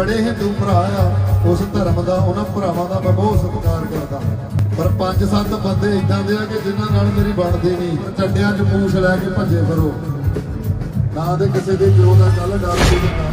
ਬੜੇ ਹਿੰਦੂ ਭਰਾ ਆ, ਉਸ ਧਰਮ ਦਾ, ਉਹਨਾਂ ਭਰਾਵਾਂ ਦਾ ਮੈਂ ਬਹੁਤ ਸਤਿਕਾਰ ਕਰਦਾ। ਪਰ ਪੰਜ ਸੱਤ ਬੰਦੇ ਇਦਾਂ ਦੇ ਆ ਕਿ ਜਿਨ੍ਹਾਂ ਨਾਲ ਮੇਰੀ ਬਣਦੀ ਨਹੀਂ। ਚੱਡਿਆਂ 'ਚ ਪੂਛ ਲੈ ਕੇ ਭੱਜੇ ਫਿਰੋ। ਨਾ ਦੇ ਕਿਸੇ ਦੇ ਪਿਓ ਦਾ ਕੱਲ ਡਰ ਸੀ ਨਾ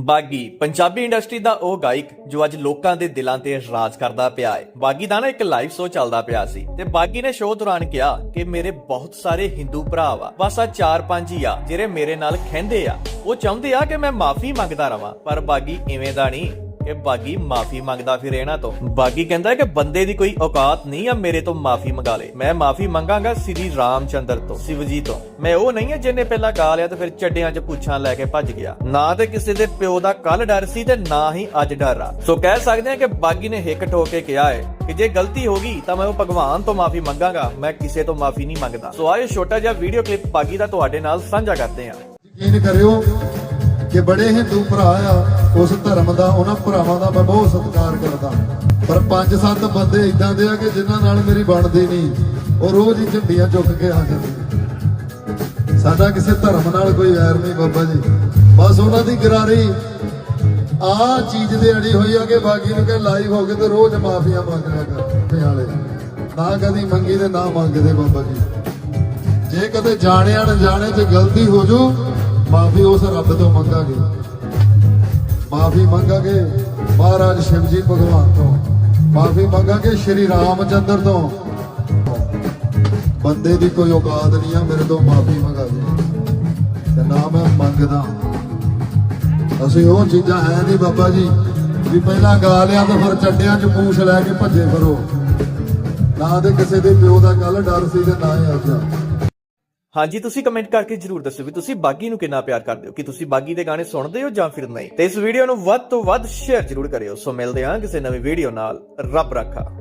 ਬਾਗੀ, ਪੰਜਾਬੀ ਇੰਡਸਟਰੀ ਦਾ ਉਹ ਗਾਇਕ ਜੋ ਅੱਜ ਲੋਕਾਂ ਦੇ ਦਿਲਾਂ ਤੇ ਰਾਜ ਕਰਦਾ ਪਿਆ ਹੈ ਬਾਗੀ ਦਾ ਨਾ ਇੱਕ ਲਾਈਵ ਸ਼ੋਅ ਚੱਲਦਾ ਪਿਆ ਸੀ ਤੇ ਬਾਗੀ ਨੇ ਸ਼ੋਅ ਦੌਰਾਨ ਕਿਹਾ ਕਿ ਮੇਰੇ ਬਹੁਤ ਸਾਰੇ ਹਿੰਦੂ ਭਰਾ ਵਾ। ਬਸ ਆ ਚਾਰ ਪੰਜ ਹੀ ਆ, ਜਿਹੜੇ ਮੇਰੇ ਨਾਲ ਖਹਿੰਦੇ ਆ। ਉਹ ਚਾਹੁੰਦੇ ਆ ਕਿ ਮੈਂ ਮਾਫੀ ਮੰਗਦਾ ਰਵਾਂ, ਪਰ ਬਾਗੀ ਇਵੇਂ ਦਾ ਨਹੀਂ ਕਿ ਬਾਗੀ ਮਾਫੀ ਮੰਗਦਾ ਫਿਰ ਇਹਨਾਂ ਤੋਂ। ਬਾਗੀ ਕਹਿੰਦਾ ਕਿ ਬੰਦੇ ਦੀ ਕੋਈ ਔਕਾਤ ਨਹੀਂ ਆ ਮੇਰੇ ਤੋਂ ਮਾਫੀ ਮੰਗਾ ਲੇ। ਮੈਂ ਮਾਫੀ ਮੰਗਾਂਗਾ ਸ੍ਰੀ ਰਾਮਚੰਦਰ ਤੋਂ, ਸ਼ਿਵਜੀ ਤੋਂ। ਮੈਂ ਉਹ ਨਹੀਂ ਆ ਜਿਹਨੇ ਪਹਿਲਾਂ ਗਾ ਲਿਆ ਤੇ ਫਿਰ ਚੱਡਿਆਂ 'ਚ ਪੁੱਛਾਂ ਲੈ ਕੇ ਭੱਜ ਗਿਆ। ਨਾ ਤੇ ਕਿਸੇ ਦੇ ਪਿਓ ਦਾ ਕੱਲ ਡਰ ਸੀ ਤੇ ਨਾ ਹੀ ਅੱਜ ਡਰ ਆ। ਸੋ ਕਹਿ ਸਕਦੇ ਹਾਂ ਕਿ ਬਾਗੀ ਨੇ ਹਿੱਕ ਠੋਕ ਕੇ ਕਿਹਾ ਹੈ ਕਿ ਜੇ ਗਲਤੀ ਹੋ ਗਈ ਤਾਂ ਮੈਂ ਉਹ ਭਗਵਾਨ ਤੋਂ ਮਾਫੀ ਮੰਗਾਂਗਾ, ਮੈਂ ਕਿਸੇ ਤੋਂ ਮਾਫੀ ਨਹੀਂ ਮੰਗਦਾ। ਸੋ ਆਏ ਛੋਟਾ ਜਿਹਾ ਵੀਡੀਓ ਕਲਿੱਪ ਬਾਗੀ ਦਾ ਤੁਹਾਡੇ ਨਾਲ ਸਾਂਝਾ ਕਰਦੇ ਹਾਂ। ਯਕੀਨ ਕਰਿਓ ਕਿ ਬੜੇ ਹਿੰਦੂ ਭਰਾ ਆ, ਉਸ ਧਰਮ ਦਾ, ਉਹਨਾਂ ਭਰਾਵਾਂ ਦਾ ਮੈਂ ਬਹੁਤ ਸਤਿਕਾਰ ਕਰਦਾ। ਪਰ ਪੰਜ ਸੱਤ ਬੰਦੇ ਇਦਾਂ ਦੇ ਆ ਕਿ ਜਿਨ੍ਹਾਂ ਨਾਲ ਮੇਰੀ ਬਣਦੀ ਨਹੀਂ, ਉਹ ਰੋਜ਼ ਹੀ ਝੰਡੀਆਂ ਚੁੱਕ ਕੇ ਆ ਜਾਂਦੇ। ਸਾਡਾ ਕਿਸੇ ਧਰਮ ਨਾਲ ਕੋਈ ਵੈਰ ਨਹੀਂ ਬਾਬਾ ਜੀ। ਬਸ ਉਹਨਾਂ ਦੀ ਗਰਾਰੀ, ਆ ਚੀਜ਼ ਦੇ ਅੜੀ ਹੋਈ ਆ ਕਿ ਬਾਕੀ ਨੂੰ ਕਿ ਲਾਈਵ ਹੋ ਕੇ ਤੇ ਰੋਜ਼ ਮਾਫੀਆਂ ਮੰਗ ਲਿਆ ਕਰਦੇ ਵਾਲੇ। ਨਾ ਕਦੀ ਮੰਗੀ ਤੇ ਨਾ ਮੰਗਦੇ ਬਾਬਾ ਜੀ। ਜੇ ਕਦੇ ਜਾਣਿਆ ਨਾ ਜਾਣੇ ਚ ਗਲਤੀ ਹੋ ਜੂ ਮਾਫੀ ਉਸ ਰੱਬ ਤੋਂ ਮੰਗਾਂਗੇ। ਮਾਫੀ ਮੰਗਾਂਗੇ ਮਹਾਰਾਜ ਸ਼ਿਵ ਜੀ ਭਗਵਾਨ ਤੋਂ। ਮਾਫੀ ਮੰਗਾਂਗੇ ਸ਼੍ਰੀ ਰਾਮਚੰਦਰ ਤੋਂ। ਬੰਦੇ ਦੀ ਕੋਈ ਔਕਾਤ ਨਹੀਂ ਆ, ਮੇਰੇ ਤੋਂ ਮਾਫੀ ਮੰਗਾ ਦੇ। ਤੇ ਨਾ ਮੈਂ ਮੰਗਦਾ। ਅਸੀਂ ਉਹ ਚੀਜ਼ਾਂ ਹੈ ਨਹੀਂ ਬਾਬਾ ਜੀ, ਵੀ ਪਹਿਲਾਂ ਗਾ ਲਿਆ ਤਾਂ ਫਿਰ ਚੱਡਿਆਂ 'ਚ ਪੂਛ ਲੈ ਕੇ ਭੱਜੇ ਫਿਰੋ। ਨਾ ਤੇ ਕਿਸੇ ਦੇ ਪਿਓ ਦਾ ਗੱਲ ਡਰ ਸੀ ਤੇ ਨਾ ਹੀ ਅੱਜ ਹਾਂਜੀ, ਤੁਸੀਂ ਕਮੈਂਟ ਕਰਕੇ ਜਰੂਰ ਦੱਸੋ ਵੀ ਤੁਸੀਂ ਬਾਗੀ ਨੂੰ ਕਿੰਨਾ ਪਿਆਰ ਕਰਦੇ ਹੋ। ਕਿ ਤੁਸੀਂ ਬਾਗੀ ਦੇ ਗਾਣੇ ਸੁਣਦੇ ਹੋ ਜਾਂ ਫਿਰ ਨਹੀਂ? ਤੇ ਇਸ ਵੀਡੀਓ ਨੂੰ ਵੱਧ ਤੋਂ ਵੱਧ ਸ਼ੇਅਰ ਜਰੂਰ ਕਰਿਓ। ਸੋ ਮਿਲਦੇ ਹਾਂ ਕਿਸੇ ਨਵੀਂ ਵੀਡੀਓ ਨਾਲ। ਰੱਬ ਰੱਖਾ।